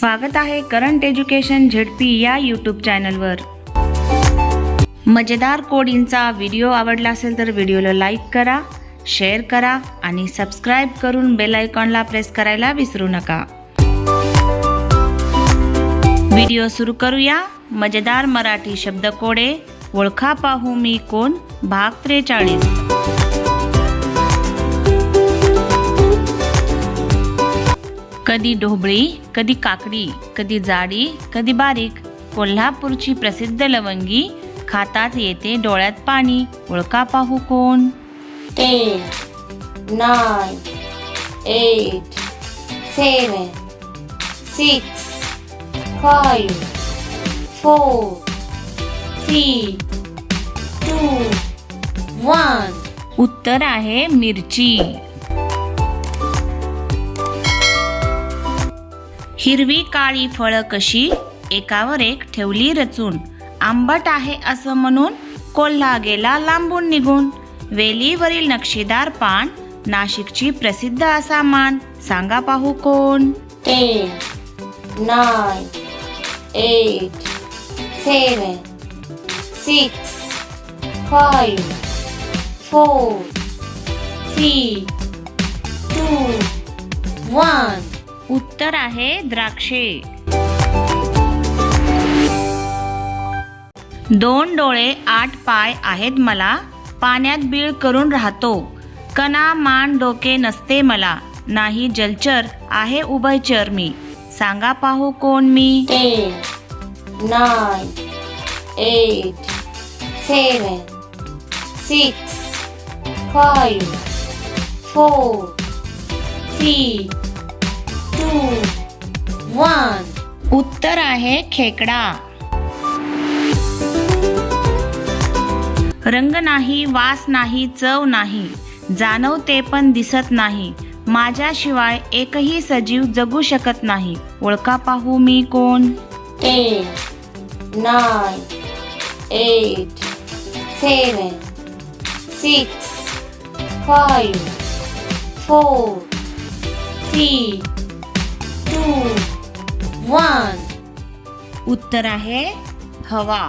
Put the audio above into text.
स्वागत आहे current education ZP या यूट्यूब चॅनलवर मजेदार कोडींचा व्हिडिओ आवडला असेल तर व्हिडिओला लाईक करा शेअर करा आणि सबस्क्राईब करून बेल आयकॉनला प्रेस करायला विसरू नका. व्हिडिओ सुरू करूया. मजेदार मराठी शब्दकोडे ओळखा पाहू मी कोण? भाग त्रेचाळीस कधी ढोबळी कधी काकडी कधी जाडी कधी बारीक. कोल्हापूरची प्रसिद्ध लवंगी खातात येते डोळ्यात पाणी. ओळखा पाहू कोण? ten, nine, eight, seven, six, five, four, three, two, one. उत्तर आहे मिरची. हिरवी काळी फळं कशी एकावर एक ठेवली रचून. आंबट आहे असं म्हणून कोल्हा गेला लांबून निघून. वेलीवरील नक्षीदार पान नाशिकची प्रसिद्ध असा मान. सांगा पाहू कोण? Ten, nine eight seven six five four three two one. उत्तर आहे द्राक्षे. दोन डोळे आठ पाय आहेत मला. पाण्यात बीळ करून राहतो. कणा मान डोके नसते मला. नाही जलचर आहे उभयचर मी. सांगा पाहू कोण मी? ten, nine, eight, seven, one. उत्तर आहे खेकडा. रंग नाही वास नाही चव नाही. जाणवते पण दिसत नाही. माझ्याशिवाय एकही सजीव जगू शकत नाही. ओळखा पाहू मी कोण? Ten, nine, eight, seven, six, five, four, three, two one उत्तर आहे हवा.